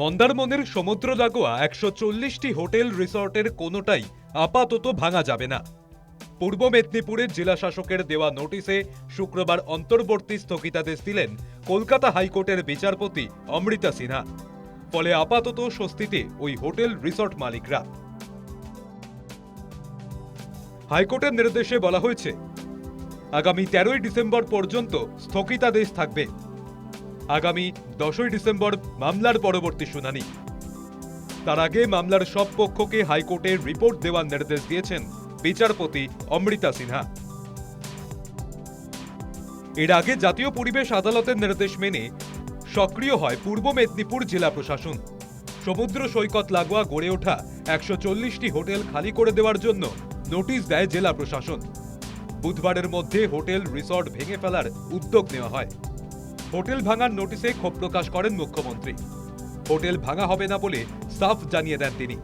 মন্দারমনের সমুদ্র লাগোয়া একশো চল্লিশটি হোটেল রিসর্টের কোনোটাই আপাতত ভাঙা যাবে না। পূর্ব মেদিনীপুরের জেলা শাসকের দেওয়া নোটিশে শুক্রবার অন্তর্বর্তী স্থগিতাদেশ দিলেন কলকাতা হাইকোর্টের বিচারপতি অমৃতা সিনহা। ফলে আপাতত স্বস্তিতে ওই হোটেল রিসর্ট মালিকরা। হাইকোর্টের নির্দেশে বলা হয়েছে, আগামী তেরোই ডিসেম্বর পর্যন্ত স্থগিতাদেশ থাকবে। আগামী দশই ডিসেম্বর মামলার পরবর্তী শুনানি। তার আগে মামলার সব পক্ষকে হাইকোর্টে রিপোর্ট দেওয়ার নির্দেশ দিয়েছেন বিচারপতি অমৃতা সিনহা। এর আগে জাতীয় পরিবেশ আদালতের নির্দেশ মেনে সক্রিয় হয় পূর্ব মেদিনীপুর জেলা প্রশাসন। সমুদ্র সৈকত লাগোয়া গড়ে ওঠা একশো চল্লিশটি হোটেল খালি করে দেওয়ার জন্য নোটিশ দেয় জেলা প্রশাসন। বুধবারের মধ্যে হোটেল রিসর্ট ভেঙে ফেলার উদ্যোগ নেওয়া হয়। হোটেল ভাঙার নোটিশে ক্ষোভ প্রকাশ করেন মুখ্যমন্ত্রী। হোটেল ভাঙা হবে না বলে সাফ জানিয়ে দেন তিনি।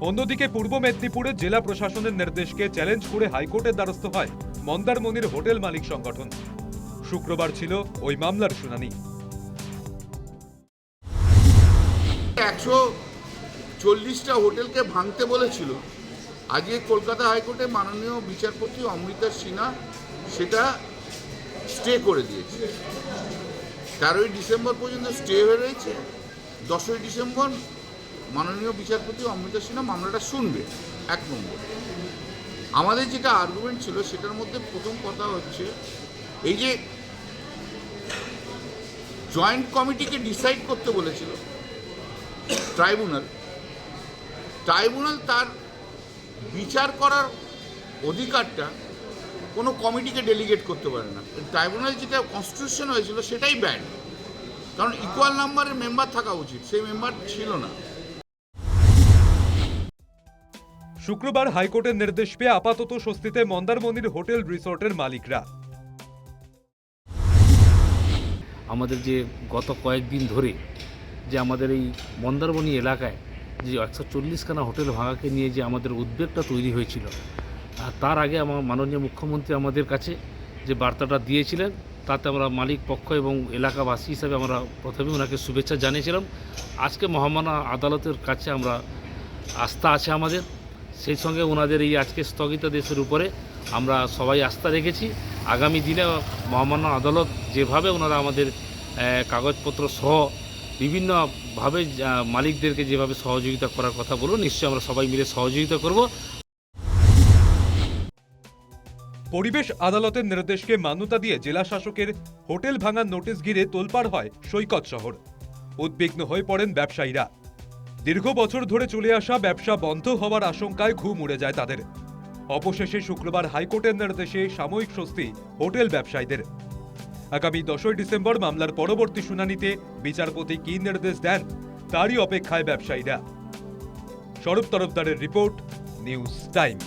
অন্যদিকে পূর্ব মেদিনীপুরে জেলা প্রশাসনের নির্দেশকে চ্যালেঞ্জ করে হাইকোর্টের দ্বারস্থ হয় মন্দারমণির হোটেল মালিক সংগঠন। শুক্রবার ছিল ওই মামলার শুনানি। একশো চল্লিশটা হোটেলকে ভাঙতে বলেছিল। আজকে কলকাতা হাইকোর্টে মাননীয় বিচারপতি অমৃতা সিনহা সেটা স্টে করে দিয়েছে। তেরোই ডিসেম্বর পর্যন্ত স্টে হয়ে রয়েছে। দশই ডিসেম্বর মাননীয় বিচারপতি অমৃতা সিনহা মামলাটা শুনবে, এক নম্বর। আমাদের যেটা আর্গুমেন্ট ছিল, সেটার মধ্যে প্রথম কথা হচ্ছে, এই যে জয়েন্ট কমিটিকে ডিসাইড করতে বলেছিল ট্রাইব্যুনাল ট্রাইব্যুনাল তার বিচার করার অধিকারটা কোনো কমিটিকে ডেলিগেট করতে পারে না। ট্রাইব্যুনাল যেটা কনস্টিটিউশন হয়েছিল সেটাই ব্যাড কারণ ইকুয়াল নাম্বারের মেম্বার থাকা উচিত সেই মেম্বার ছিল না। শুক্রবার হাইকোর্টের নির্দেশ পেয়ে আপাতত স্বস্তিতে মন্দারমনির হোটেল রিসর্টের মালিকরা। আমাদের যে গত কয়েকদিন ধরে যে আমাদের এই মন্দারমণি এলাকায় যে একশো চল্লিশখানা হোটেল ভাঙাকে নিয়ে যে আমাদের উদ্বেগটা তৈরি হয়েছিল আর তার আগে আমার মাননীয় মুখ্যমন্ত্রী আমাদের কাছে যে বার্তাটা দিয়েছিলেন, তাতে আমরা মালিক পক্ষ এবং এলাকাবাসী হিসাবে আমরা প্রথমে ওনাকে শুভেচ্ছা জানিয়েছিলাম। আজকে মহামানা আদালতের কাছে আমরা আস্থা আছে আমাদের। সেই সঙ্গে ওনাদের এই আজকে স্থগিতাদেশের উপরে আমরা সবাই আস্থা রেখেছি। আগামী দিনে মহামান্য আদালত যেভাবে ওনারা আমাদের কাগজপত্র সহ বিভিন্নভাবে মালিকদেরকে যেভাবে সহযোগিতা করার কথা বলব, নিশ্চয়ই আমরা সবাই মিলে সহযোগিতা করব। পরিবেশ আদালতের নির্দেশকে মান্যতা দিয়ে জেলা শাসকের হোটেল ভাঙার নোটিশ ঘিরে তোলপাড় হয় সৈকত শহর। উদ্বিগ্ন হয়ে পড়েন ব্যবসায়ীরা। দীর্ঘ বছর ধরে চলে আসা ব্যবসা বন্ধ হওয়ার আশঙ্কায় ঘুম উড়ে যায় তাদের। অবশেষে শুক্রবার হাইকোর্টের নির্দেশে সাময়িক স্বস্তি হোটেল ব্যবসায়ীদের। আগামী দশই ডিসেম্বর মামলার পরবর্তী শুনানিতে বিচারপতি কী নির্দেশ দেন, তারই অপেক্ষায় ব্যবসায়ীরা। স্বরূপ তরফদারের রিপোর্ট, নিউজ টাইম।